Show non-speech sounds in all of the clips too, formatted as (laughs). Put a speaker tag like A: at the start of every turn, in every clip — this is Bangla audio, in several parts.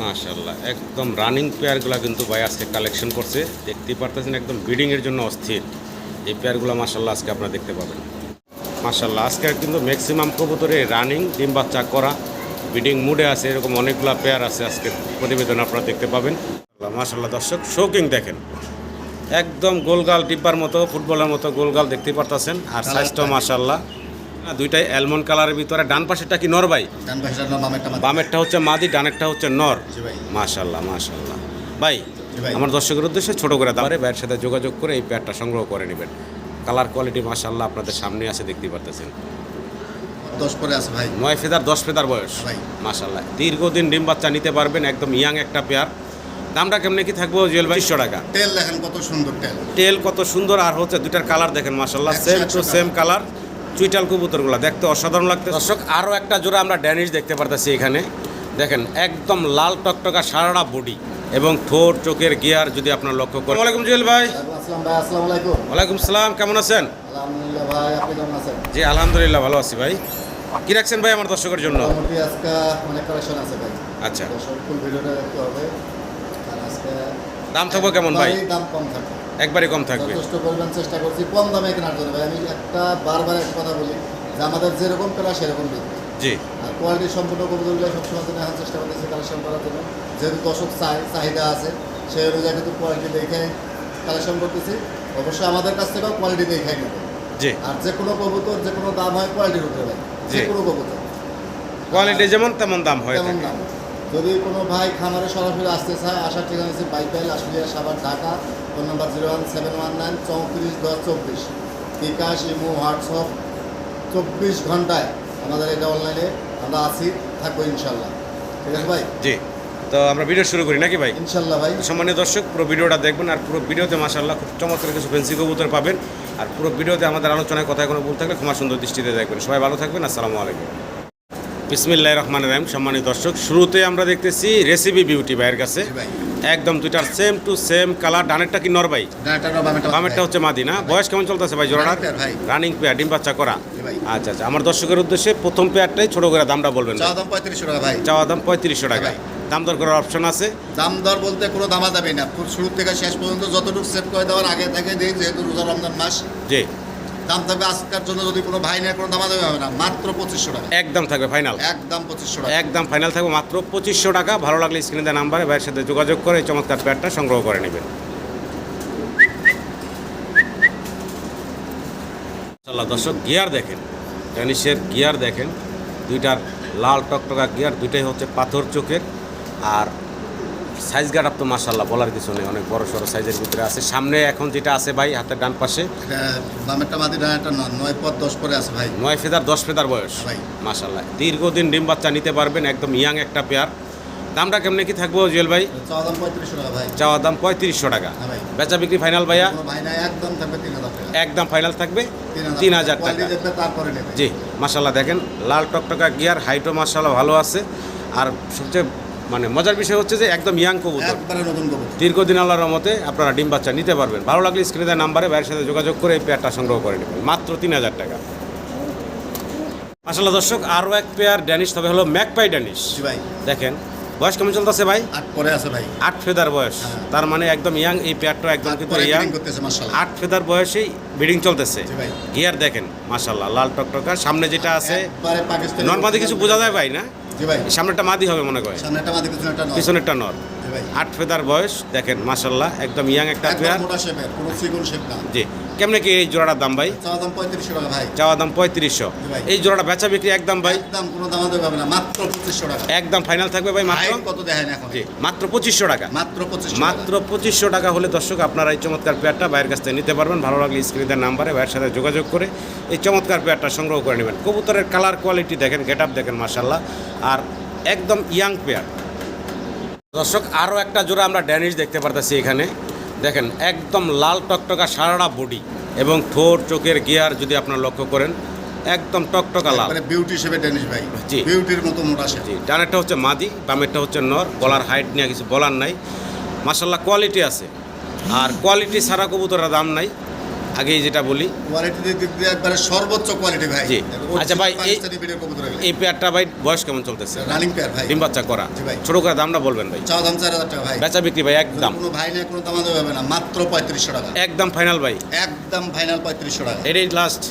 A: মাশাল্লাহ একদম রানিং পেয়ারগুলো কিন্তু ভাই আজকে কালেকশন করছে। দেখতেই পারতেছেন একদম ব্রিডিংয়ের জন্য অস্থির। এই পেয়ারগুলো মাশাল্লাহ আজকে আপনারা দেখতে পাবেন। মাশাল্লাহ আজকে কিন্তু ম্যাক্সিমাম কবুতরে রানিং ডিম বাচ্চা করা ব্রিডিং মুডে আছে এরকম অনেকগুলো পেয়ার আছে আজকে প্রতিবেদন আপনারা দেখতে পাবেন। মাশাল্লাহ দর্শক শৌকিং দেখেন। একদম গোলগাল ডিব্বার মতো ফুটবলের মতো গোলগাল দেখতে পারতেছেন। আর সাইজটাও মাশাল্লাহ দুইটাই অ্যালমন্ড কালারের ভিতরে। ডান পাশেরটা কি নর ভাই?
B: বামেরটা
A: হচ্ছে মাদি ডানেরটা হচ্ছে নর।
B: জি ভাই।
A: মাশাল্লাহ মাশাল্লাহ ভাই আমার দর্শকের উদ্দেশ্যে ছোট করে দাঁড়ে ভাইয়ের সাথে যোগাযোগ করে এই প্যাডটা সংগ্রহ করে নেবেন। কালার কোয়ালিটি মাশাল্লাহ আপনাদের সামনে আছে দেখতে পারতেছেন।
B: দশ পরে আছে ভাই।
A: নয় ফেদার দশ ফেদার বয়স।
B: ভাই।
A: মাশাল্লাহ দীর্ঘদিন ডিম বাচ্চা নিতে পারবেন একদম ইয়াং একটা পেয়ার দামটা কেমনে কি থাকব জুয়েল ভাই? তিনশো টাকা।
B: তেল দেখেন কত সুন্দর তেল।
A: টেল কত সুন্দর আর হচ্ছে দুইটার কালার দেখেন মাশাল্লাহ সেম টু সেম কালার চুইটাল কবুতরগুলো দেখতে অসাধারণ লাগতে দর্শক আরও একটা জোড়া আমরা ড্যানিশ দেখতে পারতেছি এখানে। দেখেন একদম লাল টকটকা সারাটা বডি এবং ঠোঁট চোখের গিয়ার যদি আপনার লক্ষ্য করেন। ওয়ালাইকুম জুয়েল ভাই।
B: আসসালামু আলাইকুম।
A: ওয়ালাইকুম সালাম কেমন আছেন?
B: আলহামদুলিল্লাহ ভাই আপনি কেমন আছেন?
A: জি আলহামদুলিল্লাহ ভালো আছি ভাই। কি রাখছেন ভাই আমার দর্শকের জন্য?
B: মোটামুটি আজকে অনেক কালেকশন আছে ভাই।
A: আচ্ছা।
B: দর্শক ভিডিওটা দেখতে হবে। আর আজকে
A: দাম থাকব কেমন ভাই
B: দাম কম থাকবে।
A: একবারই কম থাকবে।
B: যথেষ্ট পরিমাণ চেষ্টা করছি কম দামে কেনার জন্য। ভাই আমি একটা বারবার একটা কথা বলি যে আমাদের যেরকম পেলা সেরকম বিক্রি
A: জি।
B: আর কোয়ালিটি সম্পূর্ণ কবুতরগুলো সবসময় জন্য এখন চেষ্টা করতেছি কালেকশন করার জন্য যেহেতু দর্শক চাহিদা আছে সেই অনুযায়ী কিন্তু কোয়ালিটি দেখে কালেকশন করতেছি। অবশ্যই আমাদের কাছ থেকেও কোয়ালিটি দেখে নেবে।
A: জি।
B: আর যে কোনো কবুতর যে কোনো দাম হয় কোয়ালিটির উপরে ভাই যে কোনো কবুতর।
A: কোয়ালিটি যেমন তেমন দাম হয় থাকে।
B: দাম। যদি কোনো ভাই খামারে সরাসরি আসতে চায় আসার ঠিকানা হচ্ছে Baipail Ashulia Savar Dhaka phone number zero one seven one nine চৌত্রিশ দশ চব্বিশ। বিকাশ ইমো হোয়াটসঅ্যাপ চব্বিশ ঘন্টায় আমাদের এটা অনলাইনে আমরা আছি থাকব ইনশাল্লাহ। ঠিক আছে ভাই?
A: জি। তো আমরা ভিডিও শুরু করি নাকি ভাই?
B: ইনশাল্লাহ ভাই।
A: সম্মানীয় দর্শক পুরো ভিডিওটা দেখবেন আর পুরো ভিডিওতে মাসাল্লাহ খুব চমৎকার কিছু ফেন্সি কবুতর পাবেন। আর পুরো ভিডিওতে আমাদের আলোচনায় কথায় কোনো ভুল থাকলে ক্ষমা সুন্দর দৃষ্টিতে দেখবেন। সবাই ভালো থাকবেন আসসালামু আলাইকুম। বিসমিল্লাহ রহমান রাহিম সম্মানিত দর্শক। শুরুতে আমরা দেখতেছি রেসিপি বিউটি ভাইয়ের কাছে। একদম দুইটার সেম টু সেম কালার ডানেরটা কি নরবাই
B: বামেরটা
A: হচ্ছে মাদি না? বয়স কেমন চলতেছে ভাই জোড়াটা। রানিং পেয়ার ডিম বাচ্চা করা। আচ্ছা আচ্ছা। আমার দর্শকের উদ্দেশ্যে প্রথম পেয়ারটাই ছোট করে দামটা বলবেন চাওয়া দাম পঁয়ত্রিশশো টাকা। দাম দর করার অপশন আছে?
B: দাম দর বলতে কোনো দামা যাবে না। শুরু থেকে শেষ পর্যন্ত যতটুকু সেভ করে দেওয়ার আগে থেকে দিই যেহেতু রোজা রমজান মাস।
A: জি।
B: দাম থাকবে আজকের জন্য যদি কোনো ভাই নেয় কোনো দামা হবে না মাত্র পঁচিশশো টাকা।
A: একদম থাকবে ফাইনাল
B: একদম পঁচিশশো টাকা।
A: একদম ফাইনাল থাকবে মাত্র পঁচিশশো টাকা। ভালো লাগলে স্ক্রিনে দেওয়া নাম্বারে ভাইয়ের সাথে যোগাযোগ করে এই চমৎকার প্যাডটা সংগ্রহ করে নেবেন। মাশাআল্লাহ, দর্শক গিয়ার দেখেন। টেনিসের গিয়ার দেখেন। দুইটার লাল টকটকা গিয়ার দুইটাই হচ্ছে পাথর চোখের। আর সাইজ গার্ড আপ তো মাসাল্লাহ বলার কিছু নেই অনেক বড় সড়ো সাইজের ভিতরে আছে। সামনে এখন যেটা আছে ভাই হাতের ডান পাশে।
B: বামেরটা মাদি ডানাটা নয় নয় দশ পরে আছে ভাই।
A: নয় ফেদার দশ ফেদার বয়স
B: ভাই।
A: মাসাল্লাহ দীর্ঘদিন ডিম বাচ্চা নিতে পারবেন একদম ইয়াং একটা পেয়ার দামটা কেমনে কি থাকব জুয়েল ভাই? চাওয়া দাম পঁয়ত্রিশশো টাকা
B: হ্যাঁ
A: বেচা বিক্রি ফাইনাল ভাইয়া?
B: একদম
A: ফাইনাল থাকবে? তিন হাজার টাকা। জি মাসাল্লাহ দেখেন লাল টকটকা গিয়ার হাইটও মাসাল্লাহ ভালো আছে। আর সবচেয়ে মানে মজার বিষয় হচ্ছে যে একদম ইয়াং কবুতর। দীর্ঘদিন আল্লাহর রহমতে আপনারা ডিম বাচ্চা নিতে পারবেন। ভালো লাগলে স্ক্রিনে দেওয়া নাম্বারে ভাইয়ের সাথে যোগাযোগ করে এই পেয়ারটা সংগ্রহ করে নেবেন। মাত্র তিন হাজার টাকা। মাসাল্লাহ দর্শক আরও এক পেয়ার ড্যানিশ তবে হলো ম্যাকপাই ড্যানিশ
B: ভাই।
A: দেখেন বয়স কেমন চলতেছে ভাই?
B: আট পরে আছে ভাই।
A: আট ফেদার বয়স।
B: হ্যাঁ।
A: তার মানে একদম ইয়াং এই পেয়ারটা একদম কিন্তু ইয়াং। আট ফেদার বয়সেই ব্রিডিং চলতেছে। গিয়ার দেখেন মাসাল্লাহ লাল টকটকা। সামনে যেটা আছে নর্মালি কিছু বোঝা যায় ভাই না?
B: জি ভাই।
A: সামনেটা মাদি হবে মনে করেন।
B: সামনেটা মাদি
A: পিছনেরটা নর।
B: জি ভাই।
A: আট ফেদার বয়স দেখেন মাসাল্লাহ একদম ইয়াং একটা ফেয়ার
B: মোটা শেপের কোনো চিকন শেপ না।
A: জি। কেমনে কি এই জোড়াটার দাম ভাই?
B: চা দাম পঁয়ত্রিশশো টাকা ভাই।
A: চাওয়া দাম পঁয়ত্রিশশো। এই জোড়াটা বেচা বিক্রি একদম ভাই?
B: একদম কোনো দামা হবে না মাত্র পঁচিশশো টাকা।
A: একদম ফাইনাল থাকবে ভাই মাত্র?
B: কত দেখেন এখন?
A: জি মাত্র পঁচিশশো টাকা।
B: মাত্র পঁচিশশো
A: মাত্র পঁচিশশো টাকা হলে দর্শক আপনারা এই চমৎকার পেয়ারটা ভাইয়ের কাছ থেকে নিতে পারবেন। ভালো লাগলে স্ক্রিনের নাম্বারে ভাইয়ের সাথে যোগাযোগ করে এই চমৎকার পেয়ারটা সংগ্রহ করে নেবেন। কবুতরের কালার কোয়ালিটি দেখেন গেট আপ দেখেন মাসাল্লাহ আর একদম ইয়াং পেয়ার দর্শক আরও একটা জোড়া আমরা ড্যানিশ দেখতে পারতেছি এখানে। দেখেন একদম লাল টকটকা সারাটা বডি এবং ঠোঁট চোখের গিয়ার যদি আপনারা লক্ষ্য করেন একদম টকটকা লাল।
B: মানে বিউটি হিসেবে ডেনিশ ভাই।
A: জি।
B: বিউটির মতো মোটা
A: জি ডানেরটা হচ্ছে মাদি বামেরটা হচ্ছে নর গলার হাইট নিয়ে কিছু বলার নাই। মাসাল্লাহ কোয়ালিটি আছে। আর কোয়ালিটি ছাড়া কবুতরের দাম নাই। আগেই যেটা বলি।
B: কোয়ালিটি দিক দিয়ে একবারে সর্বোচ্চ কোয়ালিটি ভাই।
A: জি। আচ্ছা ভাই, এই- পেয়ারটা ভাই বয়স কেমন চলতেছে?
B: রানিং পেয়ার ভাই।
A: ডিম বাচ্চা করা।
B: ভাই।
A: ছোট করে দামটা বলবেন ভাই।
B: দাম চার হাজার টাকা ভাই।
A: বেচা বিক্রি ভাই একদম।
B: কোনো ভাই নেই কোনো দামা দেবে না মাত্র পঁয়ত্রিশশো টাকা।
A: একদম ফাইনাল ভাই।
B: একদম ফাইনাল পঁয়ত্রিশশো টাকা।
A: এটাই লাস্ট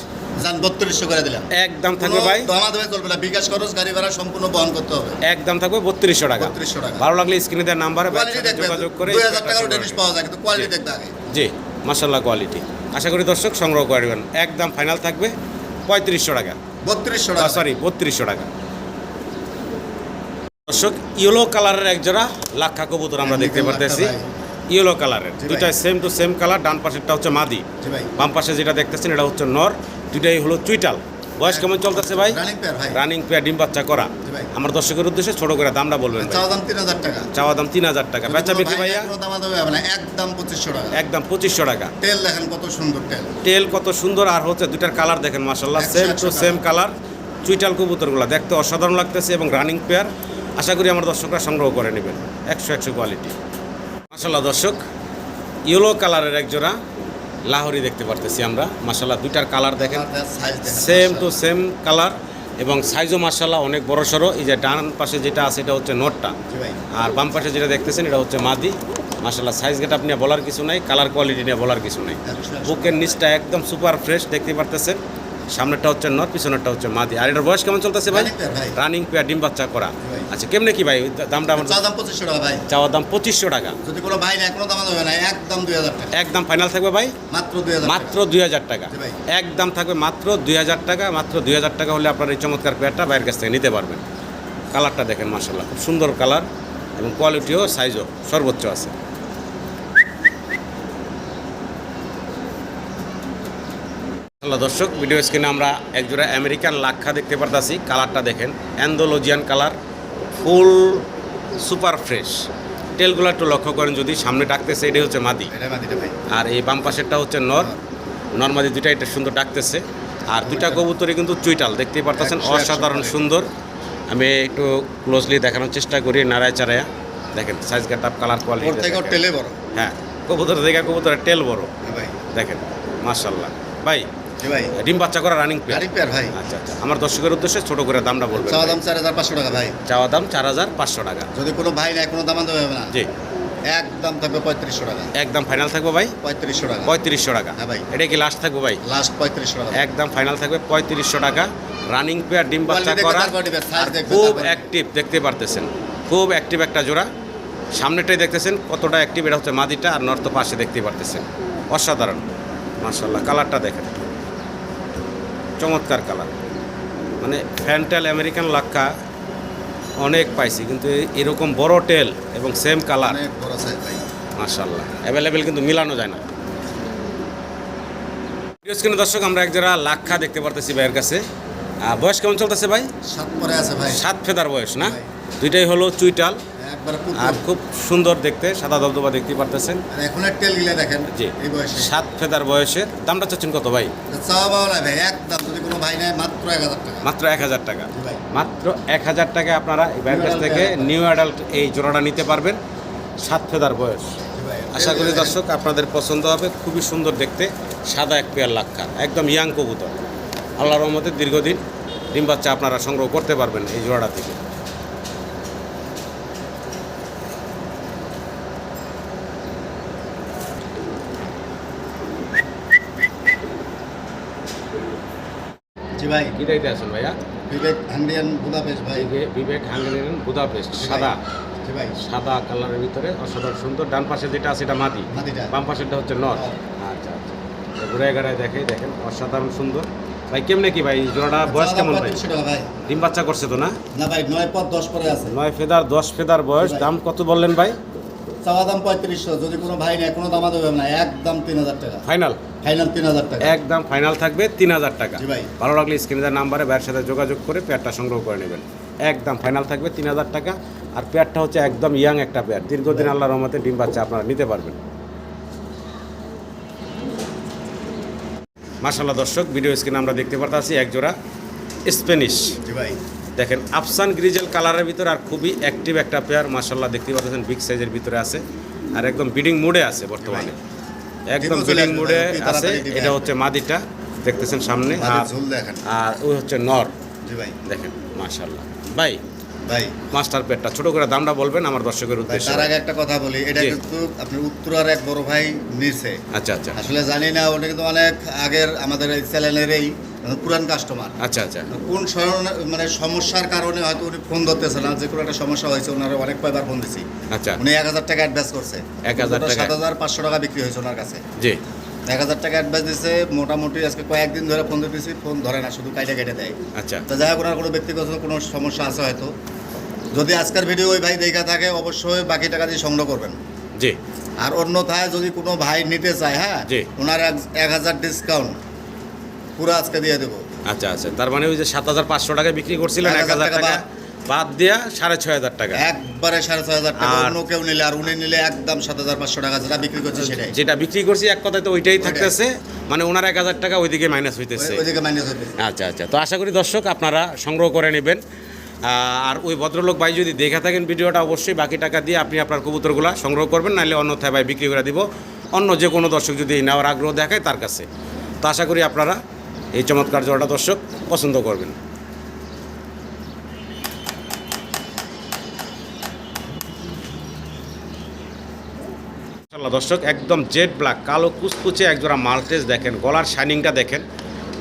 B: বত্রিশশো করে দিলাম।
A: একদম থাকবে ভাই।
B: দামা দেবে চলবে না বিকাশ খরচ গাড়ি ভাড়া সম্পূর্ণ বহন করতে হবে।
A: একদম থাকবে বত্রিশশো টাকা।
B: বত্রিশশো টাকা।
A: ভালো লাগলে স্ক্রিনে দেওয়ার নাম্বারে
B: দেখবে
A: যোগাযোগ করে
B: দুই হাজার টাকার পাওয়া যায় কিন্তু কোয়ালিটি আগে।
A: জি মাসাল্লাহ কোয়ালিটি আশা করি দর্শক সংগ্রহ করবেন একদম ফাইনাল থাকবে পঁয়ত্রিশশো টাকা।
B: বত্রিশশো টাকা।
A: সরি বত্রিশশো টাকা। দর্শক ইয়েলো কালারের এক জোড়া লাক্ষা কবুতর আমরা দেখতে পারতেছি। ইয়েলো কালারের দুইটা সেম টু সেম কালার ডান পাশেরটা হচ্ছে মাদি। বাম পাশে যেটা দেখতেছেন এটা হচ্ছে নর। দুইটাই হলো চুইটাল। বয়স কেমন চলতেছে ভাই?
B: রানিং পেয়ার
A: ডিম বাচ্চা করা। আমার দর্শকের উদ্দেশ্যে ছোট করে দামটা বলবেন
B: চাওয়া দাম তিন হাজার টাকা।
A: চাওয়া দাম তিন হাজার টাকা। বেচা বিক্রি ভাইয়া?
B: একদম পঁচিশশো টাকা।
A: একদম পঁচিশশো টাকা।
B: তেল দেখেন কত সুন্দর তেল।
A: টেল কত সুন্দর আর হচ্ছে দুইটার কালার দেখেন মাসাল্লাহ সেম টু সেম কালার। চুইটাল কবুতরগুলো দেখতে অসাধারণ লাগতেছে এবং রানিং পেয়ার আশা করি আমার দর্শকরা সংগ্রহ করে নেবেন। একশো একশো কোয়ালিটি মাসাল্লাহ দর্শক ইয়েলো কালারের এক জোড়া। লাহোরি দেখতে পারতেছি আমরা। মাসাল্লাহ দুইটার কালার দেখেন। সেম টু সেম কালার এবং সাইজও মার্শাল্লাহ অনেক বড় সড়ো। এই যে ডান পাশে যেটা আছে এটা হচ্ছে নোটটা। আর বাম পাশে যেটা দেখতেছেন এটা হচ্ছে মাদি। মার্শাল্লাহ সাইজ গেট আপনি বলার কিছু নাই কালার কোয়ালিটি নিয়ে বলার কিছু নাই।
B: একশো, একশো।
A: বুকের নিচটা একদম সুপার ফ্রেশ দেখতে পারতেছেন। সামনেরটা হচ্ছে নর পিছনেরটা হচ্ছে মাদি। আর এটার বয়স কেমন চলতেছে ভাই। রানিং পেয়ার ডিম বাচ্চা করা। আচ্ছা কেমনে কি ভাই? দামটা আমার
B: দাম পঁচিশশো টাকা ভাই।
A: চাওয়ার দাম পঁচিশশো টাকা।
B: যদি কোনো ভাই কোনো দামা দেবে না। একদম দুই হাজার টাকা।
A: একদম ফাইনাল থাকবে ভাই?
B: মাত্র দুই হাজার
A: মাত্র দুই হাজার টাকা। একদম থাকবে মাত্র দুই হাজার টাকা। মাত্র দুই হাজার টাকা হলে আপনার এই চমৎকার পেয়ারটা বাইরের কাছ থেকে নিতে পারবেন। কালারটা দেখেন মাসাল্লাহ খুব সুন্দর কালার এবং কোয়ালিটিও সাইজও সর্বোচ্চ আছে। হ্যালো দর্শক ভিডিও স্ক্রিনে আমরা একজোড়া আমেরিকান লাক্ষা দেখতে পারতাছি কালারটা দেখেন Andalusian colour full super fresh টেলগুলো একটু লক্ষ্য করেন যদি সামনে ডাকতেছে এটাই হচ্ছে মাদি। আর এই বাম পাশেরটা হচ্ছে নর। নর্মালি দুইটা এটা সুন্দর ডাকতেছে। আর দুইটা কবুতরই কিন্তু চুইটাল দেখতেই পারতেছেন অসাধারণ সুন্দর। আমি একটু ক্লোজলি দেখানোর চেষ্টা করি নাড়ায় চারায়া দেখেন size get up colour quality
B: টেলে বড়।
A: হ্যাঁ কবুতর দেখে কবুতরের টেল বড়। দেখেন মার্শাল্লাহ ভাই
B: ভাই।
A: ডিম বাচ্চা করা রানিং পেয়ার
B: পেয়ার ভাই।
A: আচ্ছা আচ্ছা। আমার দর্শকের উদ্দেশ্যে ছোট করে দামটা বলবেন।
B: চাওয়া দাম চার হাজার পাঁচশো টাকা ভাই।
A: চাওয়া দাম চার হাজার পাঁচশো টাকা।
B: যদি কোনো ভাই নেই কোনো দামা দেবে না।
A: জি।
B: একদম থাকবে পঁয়ত্রিশশো টাকা।
A: একদম ফাইনাল থাকবে ভাই?
B: পঁয়ত্রিশশো টাকা।
A: পঁয়ত্রিশশো টাকা।
B: হ্যাঁ ভাই।
A: এটা কি লাস্ট থাকবে ভাই?
B: লাস্ট পঁয়ত্রিশশো টাকা।
A: একদম ফাইনাল থাকবে পঁয়ত্রিশশো টাকা। রানিং পেয়ার ডিম বাচ্চা করা। খুব অ্যাক্টিভ দেখতে পারতেছেন। খুব অ্যাক্টিভ একটা জোড়া। সামনেটাই দেখতেছেন কতটা অ্যাক্টিভ এটা হচ্ছে মাদিটা আর নর্থ পাশে দেখতে পারতেছেন। অসাধারণ। মার্শাল্লাহ কালারটা দেখেন। চমৎকার কালার। মানে ফ্যান্টেল আমেরিকান লাক্কা অনেক পাইছি কিন্তু এরকম বড় টেল এবং সেম কালার। মার্শাল্লাহ অ্যাভেলেবেল কিন্তু মিলানো যায় না। স্ক্রিনে দর্শক আমরা এক জোড়া লাক্ষা দেখতে পারতেছি ভাইয়ের কাছে। বয়স কেমন চলতেছে ভাই?
B: সাত পরে আছে ভাই।
A: সাত ফেদার বয়স না? দুইটাই হলো চুইটাল। আর খুব সুন্দর দেখতে সাদা দবদবা দেখতে পারতেছেন।
B: আর এখন দেখেন
A: জি।
B: এই বয়সে।
A: সাত ফেদার বয়সের দামটা চাচ্ছেন কত ভাই?
B: নাই ভাই একদম যদি কোনো ভাই নেয় মাত্র এক হাজার টাকা।
A: মাত্র এক হাজার টাকা। মাত্র এক হাজার টাকা আপনারা এই ভাইয়ের কাছ থেকে নিউ অ্যাডাল্ট এই জোড়াটা নিতে পারবেন। সাত ফেদার বয়স। আশা করি দর্শক আপনাদের পছন্দ হবে। খুবই সুন্দর দেখতে সাদা এক পেয়ার লাক্ষা একদম ইয়াং কবুতর। আল্লাহর রহমতে দীর্ঘদিন ডিম বাচ্চা আপনারা সংগ্রহ করতে পারবেন এই জোড়াটা থেকে।
B: ভাই।
A: কি দেখতে আছেন ভাইয়া?
B: বিবেক হান্ডিয়ান বুদাপেশ ভাই।
A: বিবে- বিবেক হাঙ্গেরিয়ান বুদাপেস্ট সাদা।
B: ভাই।
A: সাদা কালারের ভিতরে অসাধারণ সুন্দর। ডান পাশে যেটা আছে এটা মাটি বাম পাশেরটা হচ্ছে নট। আচ্ছা আচ্ছা। ঘুরে গাড়ায় দেখে দেখেন অসাধারণ সুন্দর। ভাই কেমনে কি ভাই? জোড়াটা বয়স কেমন ভাই? ডিম বাচ্চা করছে তো না?
B: না ভাই নয় পর দশ পরে আছে।
A: নয় ফেদার দশ ফেদার বয়স। দাম কত বললেন ভাই?
B: চাওয়া দাম পঁয়ত্রিশশো যদি কোনো ভাই নেয় কোনো দামা দেবে না একদম তিন হাজার টাকা।
A: ফাইনাল?
B: ফাইনাল তিন হাজার টাকা।
A: একদম ফাইনাল থাকবে তিন হাজার টাকা।
B: ভাই।
A: ভালো লাগলে স্ক্রিনের নাম্বারে ভাইয়ের সাথে যোগাযোগ করে পেয়ারটা সংগ্রহ করে নেবেন। একদম ফাইনাল থাকবে তিন হাজার টাকা। আর পেয়ারটা হচ্ছে একদম ইয়াং একটা পেয়ার। দীর্ঘদিন আল্লাহ রহমতে ডিম বাচ্চা আপনারা নিতে পারবেন। মাসাল্লাহ দর্শক ভিডিও স্ক্রিনে আমরা দেখতে পারতাছি এক জোড়া স্প্যানিশ।
B: জি ভাই।
A: দেখেন আফসান গ্রিজেল কালারের ভিতরে আর খুবই অ্যাক্টিভ একটা পেয়ার মাসাল্লাহ দেখতে পাচ্ছেন বিগ সাইজের ভিতরে আছে। আর একদম বিডিং মুডে আছে বর্তমানে। একদম
B: বিডিং
A: মোডে আছে। এটা। হচ্ছে মাদিটা দেখতেছেন সামনে। আর ওই হচ্ছে নর। দেখেন মাশাল্লাহ ভাই
B: ভাই।
A: মাস্টার পেটটা ছোট করে দামটা বলবেন আমার দর্শকের উদ্দেশ্যে।
B: তার আগে একটা কথা বলি এটা। কিন্তু আপনার উত্তরার এক বড় ভাই নিছে
A: আচ্ছা আচ্ছা।
B: আসলে জানি না ওটা কিন্তু অনেক আগের আমাদের এই চ্যানেলেরই পুরান কাস্টমার
A: আচ্ছা আচ্ছা।
B: কোন মানে সমস্যার কারণে হয়তো উনি ফোন ধরতেছে না যে কোনো একটা সমস্যা হয়েছে ওনারা অনেক কয়বার ফোন দিছি।
A: আচ্ছা।
B: উনি এক হাজার টাকা অ্যাডভান্স করছে।
A: 1000 টাকা।
B: সাত হাজার পাঁচশো টাকা বিক্রি হয়েছে ওনার কাছে।
A: জি।
B: এক হাজার টাকা অ্যাডভান্স দিচ্ছে মোটামুটি আজকে কয়েকদিন ধরে ফোন দিতেছি ফোন ধরে না শুধু কাইটে কেটে দেয়।
A: আচ্ছা।
B: তো যাই হোক ওনার কোনো ব্যক্তিগত কোনো সমস্যা আছে হয়তো। যদি আজকের ভিডিও ওই ভাই দেখা থাকে অবশ্যই বাকি টাকা দিয়ে সংগ্রহ করবেন।
A: জি।
B: আর অন্যথায় যদি কোনো ভাই নিতে চায় হ্যাঁ
A: জি।
B: ওনার এক- এক হাজার ডিসকাউন্ট পুরো আজকে দিয়ে দেবো।
A: আচ্ছা আচ্ছা। তার মানে ওই যে সাত হাজার পাঁচশো টাকা বিক্রি করছিলেন এক হাজার
B: টাকা
A: বাদ। দিয়া সাড়ে ছয় হাজার টাকা।
B: একবারে সাড়ে ছয় হাজার টাকা। অন্য কেউ নিলে আর উনি নিলে একদম সাত হাজার পাঁচশো টাকা যেটা বিক্রি করছে সেটাই।
A: যেটা বিক্রি করছি এক কথায় তো ওইটাই থাকতেছে। মানে ওনার এক হাজার টাকা ওইদিকে মাইনাস হইতেছে।
B: ওইদিকে মাইনাস হবে
A: আচ্ছা আচ্ছা। তো আশা করি দর্শক আপনারা সংগ্রহ করে নেবেন। আর ওই ভদ্রলোক ভাই যদি দেখে থাকেন ভিডিওটা অবশ্যই বাকি টাকা দিয়ে আপনি আপনার কবুতরগুলো সংগ্রহ করবেন নাহলে অন্যথায় ভাই বিক্রি করে দিব। অন্য যে কোনো দর্শক যদি নেওয়ার আগ্রহ দেখায় তার কাছে। তো আশা করি আপনারা এই চমৎকার জোড়াটা দর্শক পছন্দ করবেন। দর্শক একদম জেড ব্ল্যাক কালো কুচকুচে একজোড়া মাল্টেজ দেখেন গলার শাইনিংটা দেখেন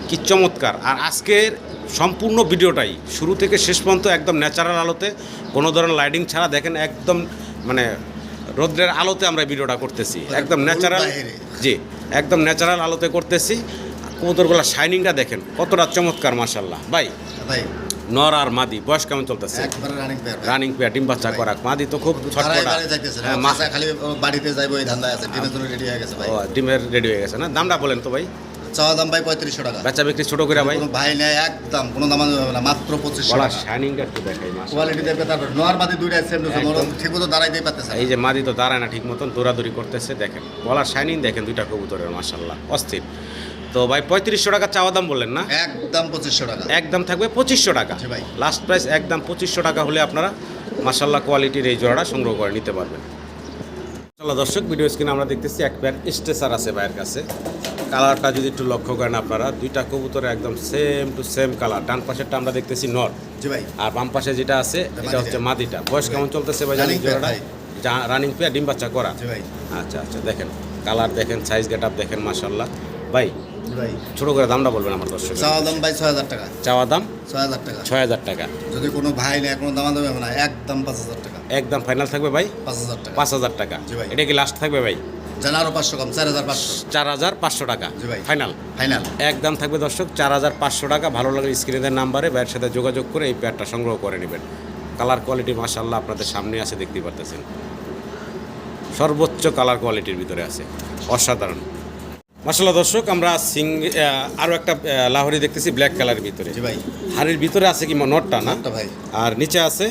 A: কি চমৎকার। আর আজকের সম্পূর্ণ ভিডিওটাই শুরু থেকে শেষ পর্যন্ত একদম ন্যাচারাল আলোতে কোনো ধরনের লাইটিং ছাড়া দেখেন একদম মানে রৌদ্রের আলোতে আমরা ভিডিওটা করতেছি। একদম ন্যাচারাল জি একদম ন্যাচারাল আলোতে করতেছি। কবুতরগুলোর শাইনিংটা দেখেন কতটা চমৎকার মাশাল্লাহ ভাই
B: ভাই।
A: নর আর মাদি বয়স কেমন চলতেছে?
B: রানিং পেয়ার
A: ডিম বাচ্চা করা মাদি তো খুব হ্যাঁ,
B: ডিমের রেডি হয়ে গেছে
A: ডিমের রেডি হয়ে গেছে না? দামটা বলেন তো ভাই।
B: চাওয়া দাম ভাই পঁয়ত্রিশশো টাকা।
A: বেচা বিক্রি ছোট করে ভাই।
B: ভাই নেয় একদম কোনো দাম না মাত্র পঁচিশশো
A: গলার
B: টাকা।
A: শাইনিংটা একটু দেখাই মাস
B: কোয়ালিটি দেখবে তারপর নোয়ার বাদে দুইটা সেম টু সেম
A: একদম।
B: ঠিক মতো দাঁড়াইতেই পারতেছে
A: এই যে মাদি তো দাঁড়ায় না ঠিক মতন দৌড়াদৌড়ি করতেছে দেখেন। গলার শাইনিং দেখেন দুইটা কবুতরের মাসাল্লাহ অস্থির। তো ভাই পঁয়ত্রিশশো টাকা চাওয়া দাম বললেন না?
B: একদম পঁচিশশো টাকা।
A: একদম থাকবে পঁচিশশো টাকা।
B: ভাই।
A: লাস্ট প্রাইস একদম পঁচিশশো টাকা হলে আপনারা মাসাল্লাহ কোয়ালিটির এই জোড়াটা সংগ্রহ করে নিতে পারবেন। মাশাআল্লাহ দর্শক ভিডিও স্ক্রিনে আমরা দেখতেছি এক প্যার স্টেসার আছে ভাইয়ের কাছে। কালারটা যদি একটু লক্ষ্য করেন আপনারা দুইটা কবুতরে একদম সেম টু সেম কালার ডান পাশেরটা আমরা দেখতেছি নর। আর বাম পাশে যেটা আছে এটা হচ্ছে মাদিটা। বয়স কেমন চলতেছে ভাই
B: জানি
A: জোড়াটা? রানিং পেয়ার ডিম বাচ্চা করা। আচ্ছা আচ্ছা দেখেন। কালার দেখেন সাইজ গেট আপ দেখেন মাশাল্লাহ ভাই
B: ভাই।
A: ছোট করে দামটা বলবেন আমার দর্শক
B: চাওয়া দাম ভাই ছয় হাজার টাকা।
A: চাওয়া দাম?
B: ছয় হাজার টাকা।
A: ছয় হাজার টাকা।
B: যদি কোনো ভাই নেয় কোনো দামা হবে না একদম পাঁচ হাজার টাকা।
A: একদম ফাইনাল থাকবে ভাই?
B: পাঁচ হাজার টাকা।
A: পাঁচ হাজার টাকা। এটা কি লাস্ট থাকবে ভাই?
B: জানা আরও পাঁচশো কম চার হাজার পাঁচশো।
A: চার হাজার পাঁচশো টাকা।
B: জি ভাই।
A: ফাইনাল
B: ফাইনাল
A: একদম থাকবে দর্শক চার হাজার পাঁচশো টাকা। ভালো লাগলে স্ক্রিনের নাম্বারে ভাইয়ের সাথে যোগাযোগ করে এই প্যাডটা সংগ্রহ করে নেবেন। কালার কোয়ালিটি মাশাল্লাহ আপনাদের সামনে আছে দেখতেই পারতেছেন। সর্বোচ্চ কালার কোয়ালিটির ভিতরে আছে। অসাধারণ। মাসাল্লাহ দর্শক আমরা সিং আরও একটা লাহরি দেখতেছি ব্ল্যাক কালারের ভিতরে। হাড়ির ভিতরে আছে কি নটটা না?
B: ভাই।
A: আর নিচে আছে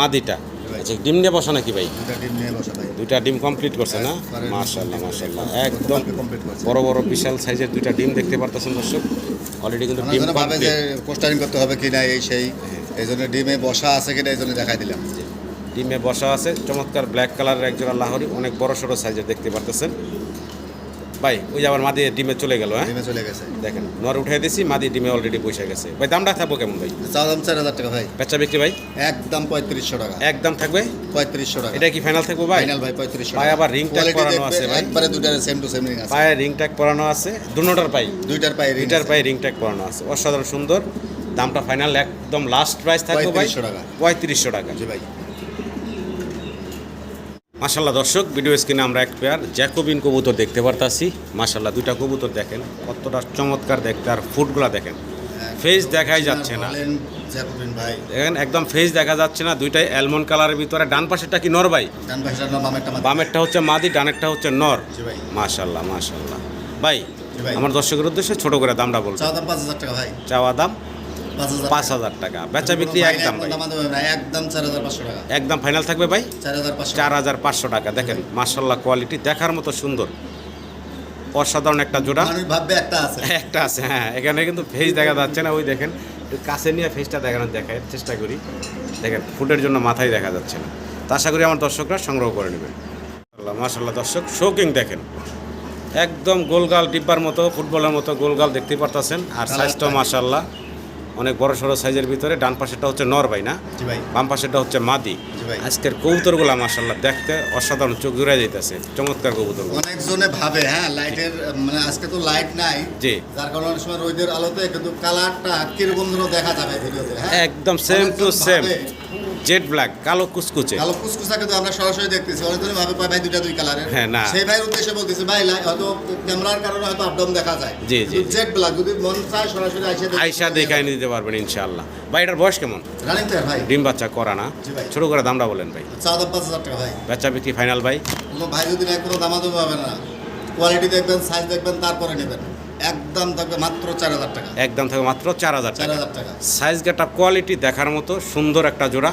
B: মাদিটা।
A: আচ্ছা ডিম নিয়ে বসা নাকি ভাই? দুইটা ডিম কমপ্লিট করছে না?
B: একবারে
A: মাশাল্লাহ মাশাল্লাহ একদম। বড় বড় বিশাল সাইজের দুইটা ডিম দেখতে পারতেছেন দর্শক। অলরেডি কিন্তু ডিম
B: ভাবে যে। পোস্টারিং করতে হবে কি না এই সেই। এই জন্য ডিমে বসা আছে কিনা এই জন্য দেখাই দিলাম।
A: ডিমে বসা আছে চমৎকার ব্ল্যাক কালারের একজোড়া লাহরি অনেক বড় সড়ো সাইজের দেখতে পারতেছেন। ভাই ওই আবার মাদি ডিমে চলে গেল হ্যাঁ?
B: ডিমে চলে গেছে।
A: দেখেন নর উঠাই দিছি মাদি ডিমে অলরেডি পয়সা গেছে। ভাই দামটা থাকব কেমন ভাই?
B: চাওয়া দাম চার হাজার টাকা ভাই।
A: বেচা বিক্রি ভাই?
B: একদম পঁয়ত্রিশশো টাকা।
A: একদম থাকবে?
B: পঁয়ত্রিশশো টাকা।
A: এটা কি ফাইনাল থাকব ভাই?
B: ফাইনাল ভাই পঁয়ত্রিশশো
A: পায়ে আবার রিং tag করানো আছে ভাই।
B: একবারে দুটার সেম টু সেম রিং আছে।
A: পায়ে রিং ট্যাগ পরানো আছে দুনোটার পাই
B: দুইটার পায়ে
A: দুইটার পায়ে রিং ট্যাগ পরানো আছে। অসাধারণ সুন্দর। দামটা ফাইনাল একদম লাস্ট প্রাইস থাকবে ভাই।
B: 3500 টাকা।
A: পঁয়ত্রিশশো টাকা।
B: জি ভাই।
A: মাশাল্লাহ দর্শক ভিডিও স্ক্রিনে আমরা এক পেয়ার জ্যাকোবিন কবুতর দেখতে পারতাছি। মাশাল্লাহ দুইটা কবুতর দেখেন কতটা চমৎকার দেখতে আর ফুটগুলা দেখেন। ফেস দেখাই যাচ্ছে না।
B: জ্যাকোবিন ভাই।
A: দেখেন একদম ফেস দেখা যাচ্ছে না দুইটাই অ্যালমন্ড কালারের ভিতরে। ডান পাশেরটা কি নর ভাই?
B: ডান বামেরটা
A: হচ্ছে মাদি ডানেরটা হচ্ছে নর। মাশাল্লাহ মাশাল্লাহ ভাই
B: ভাই।
A: আমার দর্শকের উদ্দেশ্যে ছোট করে দামটা বলব
B: চাওয়া দাম পাঁচ হাজার টাকা ভাই।
A: চাওয়া দাম
B: পাঁচ হাজার
A: টাকা। বেচা বিক্রি একদম
B: একদম চার হাজার পাঁচশো টাকা।
A: একদম ফাইনাল থাকবে ভাই?
B: চার হাজার পাঁচশো
A: টাকা। দেখেন মার্শাল্লাহ কোয়ালিটি দেখার মতো সুন্দর। অসাধারণ একটা জোড়া।
B: ভাববে একটা আছে। (laughs)
A: একটা আছে হ্যাঁ এখানে কিন্তু ফেস দেখা যাচ্ছে না ওই দেখেন কাছে নিয়ে ফেসটা দেখানোর দেখার চেষ্টা করি। দেখেন ফুটের জন্য মাথায় দেখা যাচ্ছে না। তা আশা করি আমার দর্শকরা সংগ্রহ করে নেবেন। মার্শাল্লাহ দর্শক শোকিং দেখেন। একদম গোলগাল ডিব্বার মতো ফুটবলের মতো গোলগাল দেখতে পারতেছেন আর
B: টা।
A: মাশাল্লাহ অনেক বড় সড়ো সাইজের ভিতরে ডান পাশেরটা হচ্ছে
B: নর ভাই না?
A: বাম পাশেরটা হচ্ছে মাদি।
B: আজকের কবুতর
A: আজকের কবুতরগুলো মাশাল্লাহ দেখতে অসাধারণ চোখ জুড়ে যাইতেছে চমৎকার কবুতর
B: অনেকজনে ভাবে হ্যাঁ লাইটের মানে আজকে তো লাইট নাই।
A: জি।
B: যার কারণে অনেক সময় রোদের আলোতে কিন্তু কালারটা কীরকম দেখা যাবে ভিডিওতে হ্যাঁ?
A: একদম same to same jet black কালো কুচকুচে
B: কালো কুচকুচা কিন্তু আমরা সরাসরি দেখতেছি। অনেকজনে ভাবে কয় ভাই দুইটা দুই কালারের
A: হ্যাঁ, না।
B: সেই ভাইয়ের উদ্দেশ্যে বলতেছি ভাই লাই- হয়তো ক্যামেরার কারণে হয়তো আপডাউন দেখা যায়।
A: জি, জি।
B: জেড ব্ল্যাক যদি মন চায় সরাসরি আইসা
A: আয়সা দেখাই দিতে পারবেন ইনশাআল্লাহ। ভাই এটার বয়স কেমন?
B: রানিং প্লেয়ার ভাই।
A: ডিম বাচ্চা করা না। ছোট করে দামটা বলেন ভাই।
B: চা দাম পাঁচ হাজার টাকা ভাই।
A: বেচা বিক্রি ফাইনাল ভাই?
B: ভাই যদি নাই কোনো দামাদামি হবে না। কোয়ালিটি দেখবেন সাইজ দেখবেন তারপরে নেবেন। একদম থাকবে মাত্র চার হাজার টাকা।
A: একদম থাকে মাত্র চার হাজার
B: চার
A: টাকা।
B: হাজার টাকা।
A: সাইজ গেট আপ কোয়ালিটি দেখার মতো সুন্দর একটা জোড়া।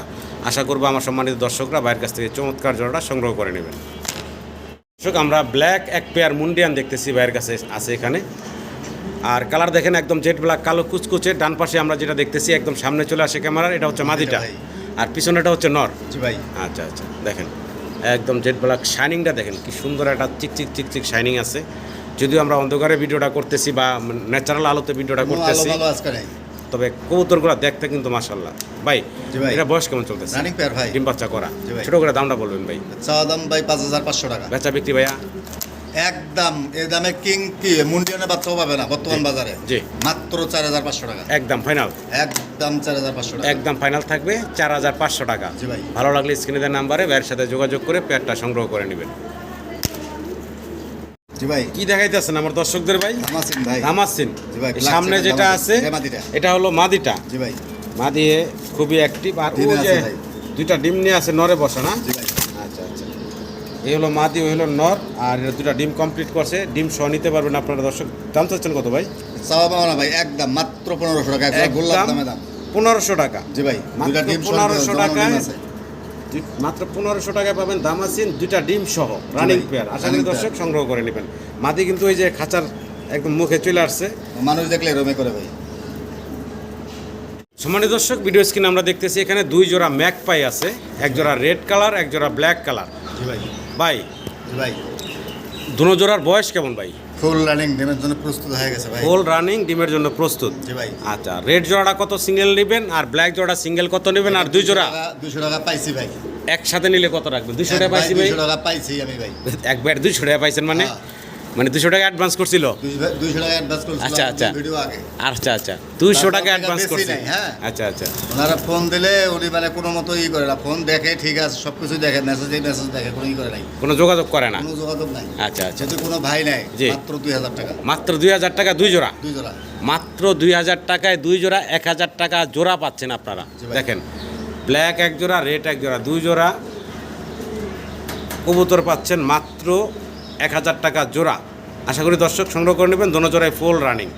A: আশা করব আমার সম্মানিত দর্শকরা বাইরের কাছ থেকে চমৎকার জোড়াটা সংগ্রহ করে নেবেন। দর্শক আমরা ব্ল্যাক এক পেয়ার মুন্ডিয়ান দেখতেছি বাইরের কাছে আছে এখানে। আর কালার দেখেন একদম জেড ব্ল্যাক কালো কুচকুচে। ডান পাশে আমরা যেটা দেখতেছি একদম সামনে চলে আসে ক্যামেরার এটা হচ্ছে মাদিটা। আর পিছনেটা হচ্ছে নর।
B: জি ভাই।
A: আচ্ছা আচ্ছা দেখেন। একদম জেড ব্ল্যাক শাইনিংটা দেখেন কি সুন্দর একটা চিকচিক চিকচিক শাইনিং আছে। যদিও আমরা অন্ধকারে ভিডিওটা করতেছি বা ন্যাচারাল আলোতে ভিডিওটা করতেছি তবে কবুতরগুলো দেখতে কিন্তু মাশাল্লাহ ভাই। এটা বয়স কেমন চলতেছে?
B: রানিং পেয়ার ভাই।
A: ডিম বাচ্চা করা। ছোট করে দামটা বলবেন ভাই।
B: চা দাম ভাই পাঁচ হাজার পাঁচশো টাকা।
A: বেচা বিক্রি ভাইয়া?
B: একদম এই দামে কিং কি মুন্ডিয়ানে বাচ্চাও পাবে না বর্তমান বাজারে।
A: জি।
B: মাত্র চার হাজার পাঁচশো টাকা।
A: একদম ফাইনাল?
B: একদম চার হাজার পাঁচশো টাকা।
A: একদম ফাইনাল থাকবে চার হাজার পাঁচশো টাকা।
B: জি ভাই।
A: ভালো লাগলে স্ক্রিনে দেওয়ার নাম্বারে ভাইয়ের সাথে যোগাযোগ করে পেয়ারটা সংগ্রহ করে নেবেন।
B: জি ভাই।
A: কি দেখাইতেছেন আমার দর্শকদের ভাই?
B: ভাই।
A: দামাসিন।
B: জি ভাই,
A: সামনে যেটা আছে
B: এটা
A: হলো মাদিটা।
B: জি ভাই।
A: মাদিয়ে খুবই অ্যাক্টিভ আর যে। দুইটা ডিম নিয়ে আছে নরে বসা না?
B: জি ভাই।
A: আচ্ছা আচ্ছা। এই হলো মাদি ওই হলো নর আর দুটা ডিম কমপ্লিট করছে। ডিম সহ নিতে পারবেন আপনারা দর্শক। দাম চাচ্ছেন কত ভাই?
B: চাওয়া পাওয়া না ভাই একদম মাত্র পনেরোশো টাকা।
A: একদম পনেরোশো টাকা।
B: জি ভাই
A: মাত্র
B: দুইটা
A: মাত্র পনেরোশো টাকায় পাবেন দামাসিন দুইটা ডিম সহ রানিং পেয়ার আশা করি দর্শক সংগ্রহ করে নেবেন। মাদি কিন্তু ওই যে খাঁচার একদম মুখে চলে আসছে।
B: মানুষ দেখলে রোমে করে ভাই।
A: সম্মানিত দর্শক ভিডিও স্ক্রিন আমরা দেখতেছি এখানে দুই জোড়া ম্যাক পাই আছে। এক জোড়া রেড কালার এক জোড়া ব্ল্যাক কালার
B: ভাই।
A: ভাই। দুনো জোড়ার বয়স কেমন ভাই?
B: ফুল রানিং ডিমের জন্য প্রস্তুত হয়ে গেছে ভাই।
A: ফুল রানিং ডিমের জন্য প্রস্তুত?
B: জি ভাই।
A: আচ্ছা রেড জোড়াটা কত সিঙ্গেল নেবেন আর ব্ল্যাক জোড়া সিঙ্গেল কত নেবেন আর দুই জোড়া?
B: দুশো টাকা পাইছি ভাই।
A: একসাথে নিলে কত রাখবেন? 200 টাকা পাইছি ভাই
B: দুশো টাকা পাইছি আমি ভাই।
A: এক ব্যাট দুইশো টাকা পাইছেন মানে?
B: হ্যাঁ।
A: মানে দুশো টাকা অ্যাডভান্স করছিল?
B: টাকা অ্যাডভান্স
A: আচ্ছা, আচ্ছা।
B: ভিডিও আগে।
A: আচ্ছা আচ্ছা। দুইশো
B: তারপর
A: টাকা
B: টাকা
A: অ্যাডভান্স
B: বেশি
A: করছে।
B: নাই, হ্যাঁ।
A: আচ্ছা আচ্ছা।
B: ওনারা ফোন দিলে উনি মানে কোনো মতো ই করে না। ফোন দেখে ঠিক আছে সব কিছু দেখে মেসেজে মেসেজ দেখে কোনো ই করে নাই।
A: কোনো যোগাযোগ করে না?
B: কোনো যোগাযোগ নাই।
A: আচ্ছা আচ্ছা।
B: যেহেতু কোনো ভাই নাই। মাত্র দুই হাজার টাকা।
A: মাত্র দুই হাজার টাকা দুই জোড়া?
B: দুই জোড়া।
A: মাত্র দুই হাজার টাকায় দুই জোড়া এক হাজার টাকা জোড়া পাচ্ছেন আপনারা। দেখেন ব্ল্যাক এক জোড়া রেড এক জোড়া দুই জোড়া। কবুতর পাচ্ছেন মাত্র এক হাজার টাকা জোড়া। আশা করি দর্শক সংগ্রহ করে নেবেন। দোনো জোড়ায় ফুল রানিং